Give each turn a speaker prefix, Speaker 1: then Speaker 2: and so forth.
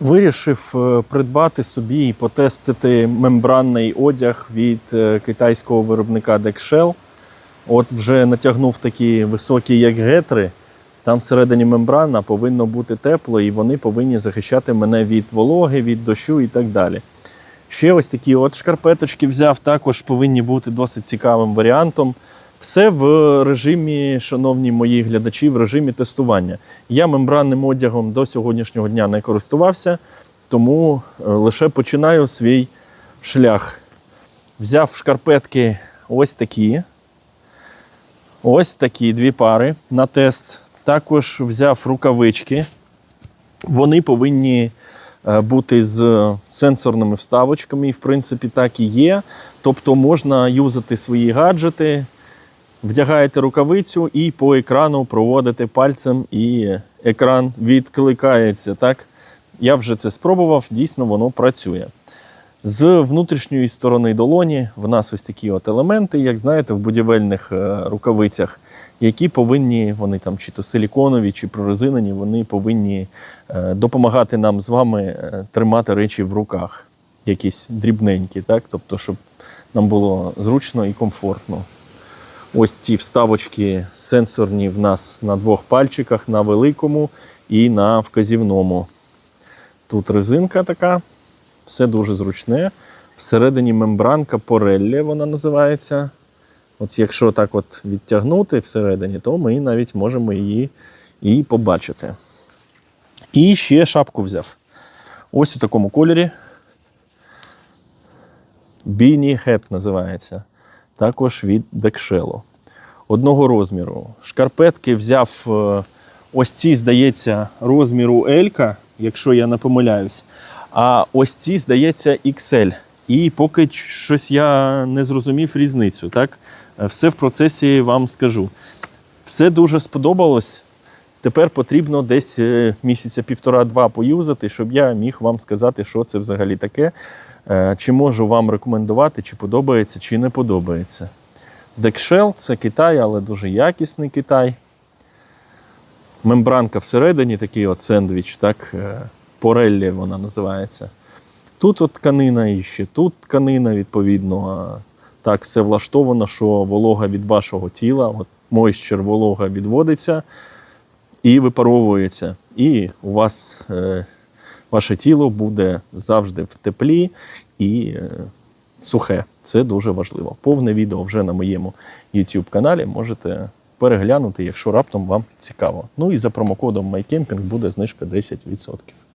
Speaker 1: Вирішив е, придбати собі і потестити мембранний одяг від е, китайського виробника Dexshell. От вже натягнув такі високі, як гетри. Там всередині мембрана повинно бути тепло, і вони повинні захищати мене від вологи, від дощу і так далі. Ще ось такі от шкарпеточки взяв, також повинні бути досить цікавим варіантом. Все в режимі, шановні мої глядачі, в режимі тестування. Я мембранним одягом до сьогоднішнього дня не користувався, тому е, лише починаю свій шлях. Взяв шкарпетки ось такі. Ось такі дві пари на тест. Також взяв рукавички. Вони повинні е, бути з сенсорними вставочками, і в принципі так і є. Тобто можна юзати свої гаджети, вдягаєте рукавицю і по екрану проводите пальцем, і екран відкликається. Так? Я вже це спробував, дійсно воно працює. З внутрішньої сторони долоні в нас ось такі от елементи, як знаєте, в будівельних е, рукавицях, які повинні, вони там чи то силіконові, чи прорезинені, вони повинні е, допомагати нам з вами е, тримати речі в руках, якісь дрібненькі, так? тобто, щоб нам було зручно і комфортно. Ось ці вставочки сенсорні в нас на двох пальчиках, на великому і на вказівному. Тут резинка така, все дуже зручне. Всередині мембранка Пореллі вона називається. От якщо так от відтягнути всередині, то ми навіть можемо її і побачити. І ще шапку взяв. Ось у такому кольорі. Beanie Hat називається. Також від Декшело. Одного розміру. Шкарпетки взяв е, ось ці, здається, розміру L, якщо я не помиляюсь. А ось ці, здається, XL. І поки щось я не зрозумів різницю. Так? Е, Все в процесі вам скажу. Все дуже сподобалось. Тепер потрібно десь е, місяця півтора-два поюзати, щоб я міг вам сказати, що це взагалі таке. Е, Чи можу вам рекомендувати, чи подобається, чи не подобається. Декшел це Китай, але дуже якісний Китай. Мембранка всередині, такий от сендвіч, так, е, пореллі вона називається. Тут от тканина і ще тут тканина, відповідно. Так, все влаштовано, що волога від вашого тіла, от мойщер волога відводиться і випаровується. І у вас е, ваше тіло буде завжди в теплі і е, сухе. Це дуже важливо. Повне відео вже на моєму YouTube каналі можете переглянути, якщо раптом вам цікаво. Ну і за промокодом MyCamping буде знижка 10%.